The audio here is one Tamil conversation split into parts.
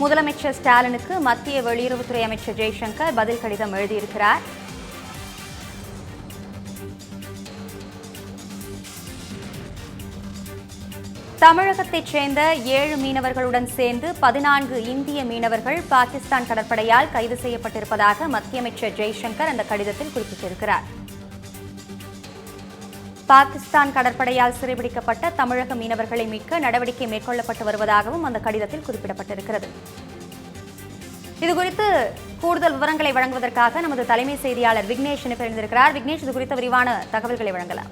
முதலமைச்சர் ஸ்டாலினுக்கு மத்திய வெளியுறவுத்துறை அமைச்சர் ஜெய்சங்கர் பதில் கடிதம் எழுதியிருக்கிறார். தமிழகத்தைச் சேர்ந்த ஏழு மீனவர்களுடன் சேர்ந்து பதினான்கு இந்திய மீனவர்கள் பாகிஸ்தான் கடற்படையால் கைது செய்யப்பட்டிருப்பதாக மத்திய அமைச்சர் ஜெய்சங்கர் அந்த கடிதத்தில் குறிப்பிட்டிருக்கிறார். பாகிஸ்தான் கடற்படையால் சிறைபிடிக்கப்பட்ட தமிழக மீனவர்களை மீட்க நடவடிக்கை மேற்கொள்ளப்பட்டு வருவதாகவும் அந்த கடிதத்தில் குறிப்பிடப்பட்டிருக்கிறது. இதுகுறித்து கூடுதல் விவரங்களை வழங்குவதற்காக நமது தலைமை செய்தியாளர் விக்னேஷ் இணைப்பிருந்திருக்கிறார் விக்னேஷ் இது குறித்த விரிவான தகவல்களை வழங்கலாம்.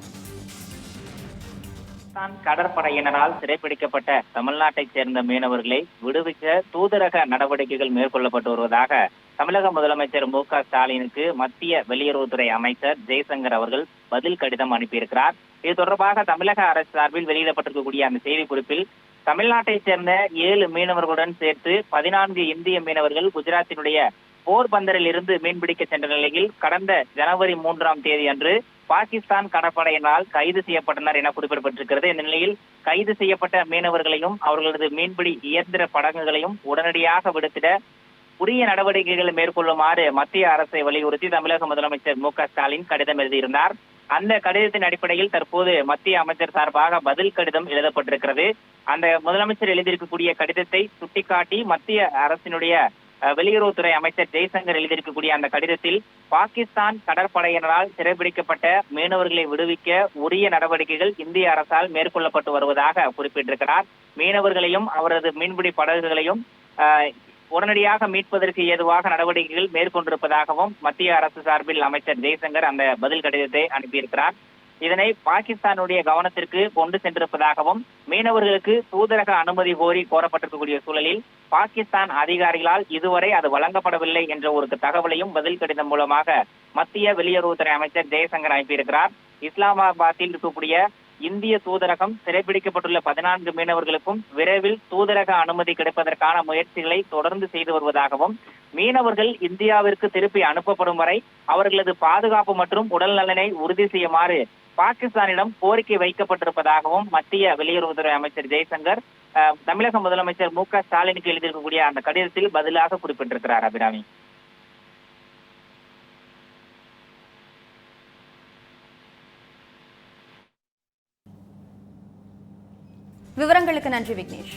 பாகிஸ்தான் கடற்படையினரால் சிறைப்பிடிக்கப்பட்ட தமிழ்நாட்டைச் சேர்ந்த மீனவர்களை விடுவிக்க தூதரக நடவடிக்கைகள் மேற்கொள்ளப்பட்டு வருவதாக தமிழக முதலமைச்சர் மு க ஸ்டாலினுக்கு மத்திய வெளியுறவுத்துறை அமைச்சர் ஜெய்சங்கர் அவர்கள் பதில் கடிதம் அனுப்பியிருக்கிறார். இது தொடர்பாக தமிழக அரசு சார்பில் வெளியிடப்பட்டிருக்கக்கூடிய அந்த செய்திக்குறிப்பில் தமிழ்நாட்டைச் சேர்ந்த ஏழு மீனவர்களுடன் சேர்த்து பதினான்கு இந்திய மீனவர்கள் குஜராத்தினுடைய போர்பந்தரில் இருந்து மீன்பிடிக்க சென்ற நிலையில் கடந்த ஜனவரி மூன்றாம் தேதி அன்று பாகிஸ்தான் கடற்படையினால் கைது செய்யப்பட்டனர் என குறிப்பிடப்பட்டிருக்கிறது. இந்த நிலையில் கைது செய்யப்பட்ட மீனவர்களையும் அவர்களது மீன்பிடி இயந்திர படகுகளையும் உடனடியாக விடுத்திட உரிய நடவடிக்கைகளை மேற்கொள்ளுமாறு மத்திய அரசை வலியுறுத்தி தமிழக முதலமைச்சர் மு க ஸ்டாலின் கடிதம் எழுதியிருந்தார். அந்த கடிதத்தின் அடிப்படையில் தற்போது மத்திய அமைச்சர் சார்பாக பதில் கடிதம் எழுதப்பட்டிருக்கிறது. அந்த முதலமைச்சர் எழுதியிருக்கக்கூடிய கடிதத்தை சுட்டிக்காட்டி மத்திய அரசினுடைய வெளியுறவுத்துறை அமைச்சர் ஜெய்சங்கர் எழுதியிருக்கக்கூடிய அந்த கடிதத்தில் பாகிஸ்தான் கடற்படையினரால் சிறைபிடிக்கப்பட்ட மீனவர்களை விடுவிக்க உரிய நடவடிக்கைகள் இந்திய அரசால் மேற்கொள்ளப்பட்டு வருவதாக குறிப்பிட்டிருக்கிறார். மீனவர்களையும் அவரது மீன்பிடி படகுகளையும் அஹ், உடனடியாக மீட்பதற்கு ஏதுவாக நடவடிக்கைகள் மேற்கொண்டிருப்பதாகவும் மத்திய அரசு சார்பில் அமைச்சர் ஜெய்சங்கர் அந்த பதில் கடிதத்தை அனுப்பியிருக்கிறார். இதனை பாகிஸ்தானுடைய கவனத்திற்கு கொண்டு சென்றிருப்பதாகவும் மீனவர்களுக்கு தூதரக அனுமதி கோரி கோரப்பட்டிருக்கக்கூடிய சூழலில் பாகிஸ்தான் அதிகாரிகளால் இதுவரை அது வழங்கப்படவில்லை என்ற ஒரு தகவலையும் பதில் கடிதம் மூலமாக மத்திய வெளியுறவுத்துறை அமைச்சர் ஜெய்சங்கர் அனுப்பியிருக்கிறார். இஸ்லாமாபாத்தில் இருக்கக்கூடிய இந்திய தூதரகம் சிறைபிடிக்கப்பட்டுள்ள பதினான்கு மீனவர்களுக்கும் விரைவில் தூதரக அனுமதி கிடைப்பதற்கான முயற்சிகளை தொடர்ந்து செய்து வருவதாகவும் மீனவர்கள் இந்தியாவிற்கு திருப்பி அனுப்பப்படும் வரை அவர்களது பாதுகாப்பு மற்றும் உடல் நலனை உறுதி செய்யுமாறு பாகிஸ்தானிடம் கோரிக்கை வைக்கப்பட்டிருப்பதாகவும் மத்திய வெளியுறவுத்துறை அமைச்சர் ஜெய்சங்கர் அஹ், தமிழக முதலமைச்சர் மு க ஸ்டாலினுக்கு எழுதியிருக்கக்கூடிய அந்த கடிதத்தில் பதிலாக குறிப்பிட்டிருக்கிறார் அபிராமி. விவரங்களுக்கு நன்றி விக்னேஷ்.